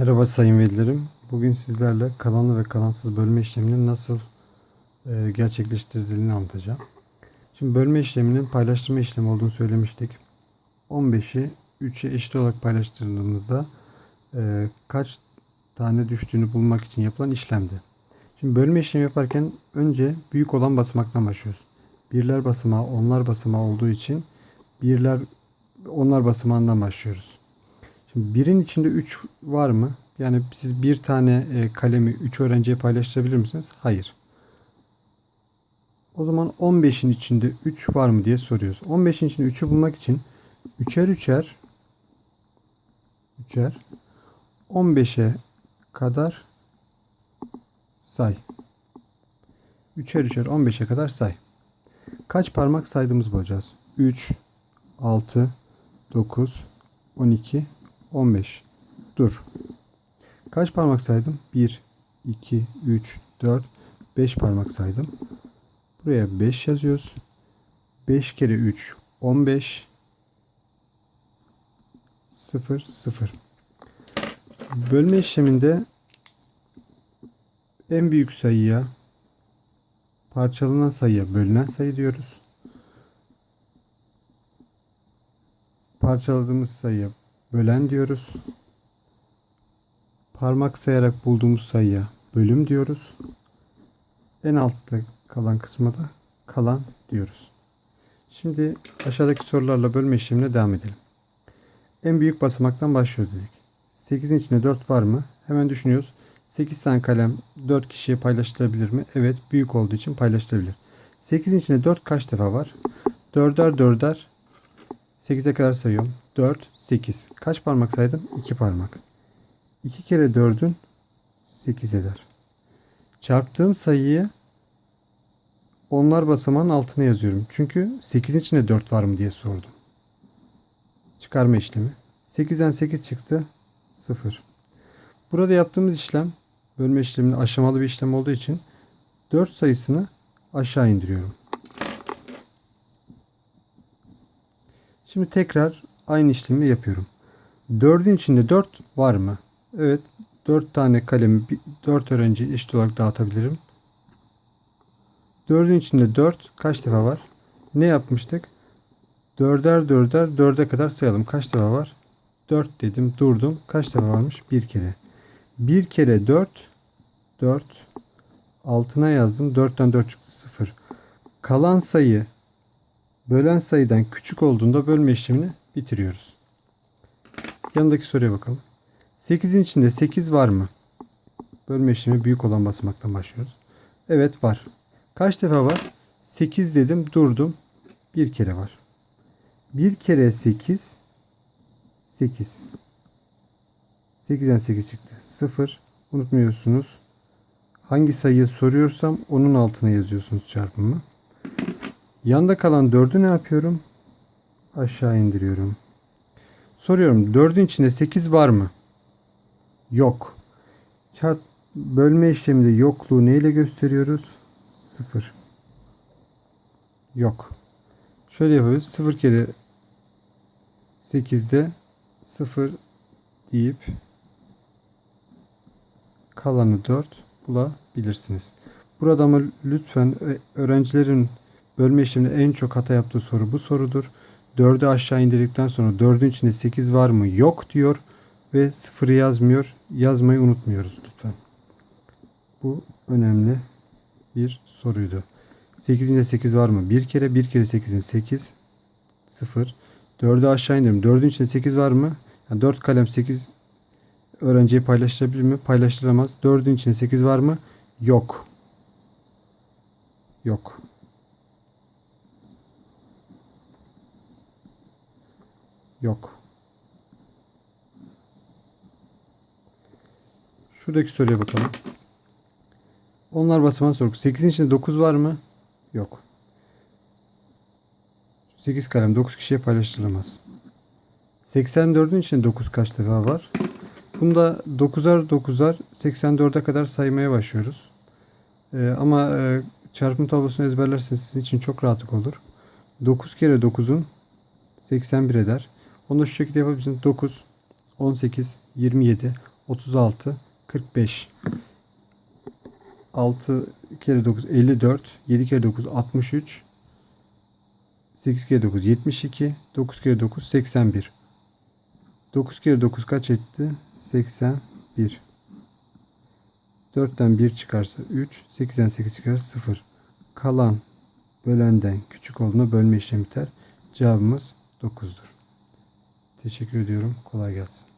Merhaba sayın velilerim. Bugün sizlerle kalanlı ve kalansız bölme işleminin nasıl e, gerçekleştirildiğini anlatacağım. Şimdi bölme işleminin paylaştırma işlemi olduğunu söylemiştik. 15'i 3'e eşit olarak paylaştırdığımızda e, kaç tane düştüğünü bulmak için yapılan işlemdi. Şimdi bölme işlemi yaparken önce büyük olan basamaktan başlıyoruz. Birler basamağı, onlar basamağı olduğu için birler, onlar basamağından başlıyoruz. Şimdi birin içinde 3 var mı? Yani siz bir tane e, kalemi 3 öğrenciye paylaştırabilir misiniz? Hayır. O zaman 15'in içinde 3 var mı diye soruyoruz. 15'in içinde 3'ü bulmak için 3'er 3'er 3'er 15'e kadar say. 3'er 3'er 15'e kadar say. Kaç parmak saydığımız bulacağız. 3, 6, 9, 12, 15. Dur. Kaç parmak saydım? 1, 2, 3, 4, 5 parmak saydım. Buraya 5 yazıyoruz. 5 kere 3, 15. 0, 0. Bölme işleminde en büyük sayıya parçalanan sayıya bölünen sayı diyoruz. Parçaladığımız sayıya bölen diyoruz. Parmak sayarak bulduğumuz sayıya bölüm diyoruz. En altta kalan kısma da kalan diyoruz. Şimdi aşağıdaki sorularla bölme işlemine devam edelim. En büyük basamaktan başlıyoruz dedik. 8'in içinde 4 var mı? Hemen düşünüyoruz. 8 tane kalem 4 kişiye paylaştırabilir mi? Evet büyük olduğu için paylaştırabilir. 8'in içinde 4 kaç defa var? 4'er 4'er 8'e kadar sayıyorum. 4, 8. Kaç parmak saydım? 2 parmak. 2 kere 4'ün 8 eder. Çarptığım sayıyı onlar basamağın altına yazıyorum. Çünkü 8'in içinde 4 var mı diye sordum. Çıkarma işlemi. 8'den 8 çıktı. 0. Burada yaptığımız işlem bölme işleminin aşamalı bir işlem olduğu için 4 sayısını aşağı indiriyorum. Şimdi tekrar aynı işlemi yapıyorum. 4'ün içinde 4 var mı? Evet. 4 tane kalemi 4 öğrenci eşit olarak dağıtabilirim. 4'ün içinde 4 kaç defa var? Ne yapmıştık? 4'er 4'er 4'e kadar sayalım. Kaç defa var? 4 dedim durdum. Kaç defa varmış? Bir kere. Bir kere 4 4 altına yazdım. 4'ten 4 çıktı 0. Kalan sayı bölen sayıdan küçük olduğunda bölme işlemini bitiriyoruz. Yanındaki soruya bakalım. 8'in içinde 8 var mı? Bölme işlemi büyük olan basamaktan başlıyoruz. Evet var. Kaç defa var? 8 dedim durdum. Bir kere var. Bir kere 8 8. 8'den 8 çıktı. 0. Unutmuyorsunuz. Hangi sayıyı soruyorsam onun altına yazıyorsunuz çarpımı. Yanda kalan 4'ü ne yapıyorum? Aşağı indiriyorum. Soruyorum 4'ün içinde 8 var mı? Yok. Çarp bölme işleminde yokluğu neyle gösteriyoruz? 0. Yok. Şöyle yapıyoruz. 0 kere 8'de 0 deyip kalanı 4 bulabilirsiniz. Burada ama lütfen öğrencilerin bölme işleminde en çok hata yaptığı soru bu sorudur. 4'ü aşağı indirdikten sonra 4'ün içinde 8 var mı? Yok diyor ve 0'ı yazmıyor. Yazmayı unutmuyoruz lütfen. Bu önemli bir soruydu. 8'inde 8 var mı? Bir kere 1 kere 8'in 8 0. 4'ü aşağı indirdim. 4'ün içinde 8 var mı? Yani 4 kalem 8 öğrenciye paylaştırabilir mi? Paylaştıramaz. 4'ün içinde 8 var mı? Yok. Yok. Yok. Şuradaki soruya bakalım. Onlar basaman soru. 8'in içinde 9 var mı? Yok. 8 kalem 9 kişiye paylaştırılamaz. 84'ün içinde 9 kaç defa var? Bunda 9'ar 9'ar 84'e kadar saymaya başlıyoruz. Ee, ama e, çarpım tablosunu ezberlerseniz sizin için çok rahatlık olur. 9 kere 9'un 81 eder. Onu şu şekilde yapabilirsiniz. 9, 18, 27, 36, 45. 6 kere 9 54, 7 kere 9 63, 8 kere 9 72, 9 kere 9 81. 9 kere 9 kaç etti? 81. 4'ten 1 çıkarsa 3, 8'den 8 çıkarsa 0. Kalan bölenden küçük olduğunda bölme işlemi biter. Cevabımız 9'dur. Teşekkür ediyorum. Kolay gelsin.